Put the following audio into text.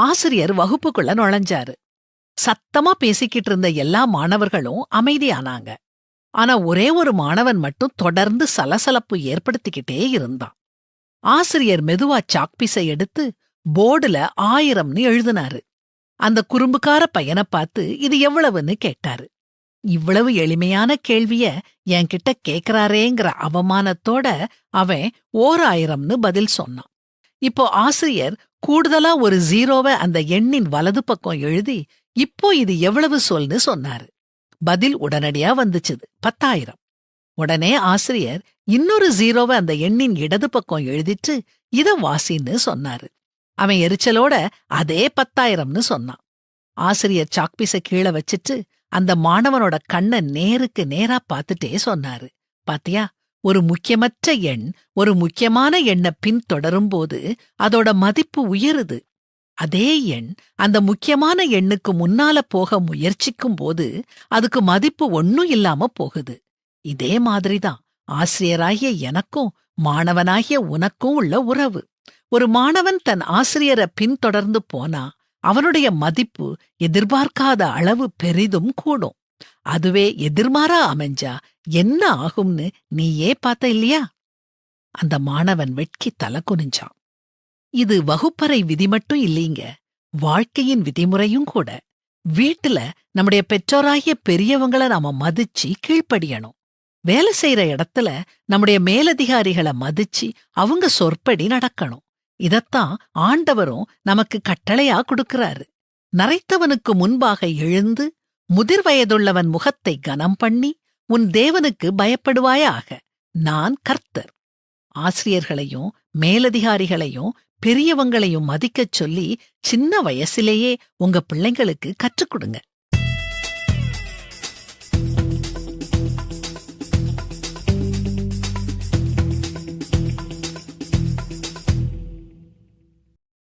ஆசிரியர் வகுப்புக்குள்ள நுழைஞ்சாரு. சத்தமா பேசிக்கிட்டு இருந்த எல்லா மாணவர்களும் அமைதியானாங்க. ஆனா ஒரே ஒரு மாணவன் மட்டும் தொடர்ந்து சலசலப்பு ஏற்படுத்திக்கிட்டே இருந்தான். ஆசிரியர் மெதுவா சாக்பீஸை எடுத்து போர்டுல ஆயிரம்னு எழுதினாரு. அந்த குறும்புக்கார பையனை பார்த்து இது எவ்வளவுன்னு கேட்டாரு. இவ்வளவு எளிமையான கேள்விய என்கிட்ட கேக்குறாரேங்கிற அவமானத்தோட அவன் ஓர் ஆயிரம்னு பதில் சொன்னான். இப்போ ஆசிரியர் கூடுதலா ஒரு ஜீரோவை அந்த எண்ணின் வலது பக்கம் எழுதி இப்போ இது எவ்வளவு சொல்னு சொன்னாரு. பதில் உடனடியா வந்துச்சுது. பத்தாயிரம். உடனே ஆசிரியர் இன்னொரு ஜீரோவை அந்த எண்ணின் இடது பக்கம் எழுதிட்டு இத வாசின்னு சொன்னாரு. அவன் எரிச்சலோட அதே பத்தாயிரம்னு சொன்னான். ஆசிரியர் சாக்பீஸ கீழே வச்சிட்டு அந்த மாணவனோட கண்ணை நேருக்கு நேரா பார்த்துட்டே சொன்னாரு. பாத்தியா? ஒரு முக்கியமற்ற எண் ஒரு முக்கியமான எண்ணை பின்தொடரும்போது அதோட மதிப்பு உயருது. அதே எண் அந்த முக்கியமான எண்ணுக்கு முன்னால போக முயற்சிக்கும் போது அதுக்கு மதிப்பு ஒன்னும் இல்லாம போகுது. இதே மாதிரிதான் ஆசிரியராகிய எனக்கும் மாணவனாகிய உனக்கும் உள்ள உறவு. ஒரு மாணவன் தன் ஆசிரியரை பின்தொடர்ந்து போனா அவனுடைய மதிப்பு எதிர்பார்க்காத அளவு பெரிதும் கூடும். அதுவே எதிர்மாறா அமைஞ்சா என்ன ஆகும்னு நீயே பார்த்த இல்லையா? அந்த மாணவன் வெட்கி தலை குனிஞ்சான். இது வகுப்பறை விதி மட்டும் இல்லீங்க வாழ்க்கையின் விதிமுறையும் கூட. வீட்டுல நம்முடைய பெற்றோராகிய பெரியவங்கள நாம மதிச்சு கீழ்ப்படியணும். வேலை செய்யற இடத்துல நம்முடைய மேலதிகாரிகளை மதிச்சு அவங்க சொற்படி நடக்கணும். இதத்தான் ஆண்டவரும் நமக்கு கட்டளையா கொடுக்கறாரு. நரைத்தவனுக்கு முன்பாக எழுந்து முதிர் வயதுள்ளவன் முகத்தை கனம் பண்ணி உன் தேவனுக்கு பயப்படுவாயாக நான் கர்த்தர். ஆசிரியர்களையும் மேலதிகாரிகளையும் பெரியவங்களையும் மதிக்கச் சொல்லி சின்ன வயசிலேயே உங்க பிள்ளைங்களுக்கு கற்றுக் கொடுங்க.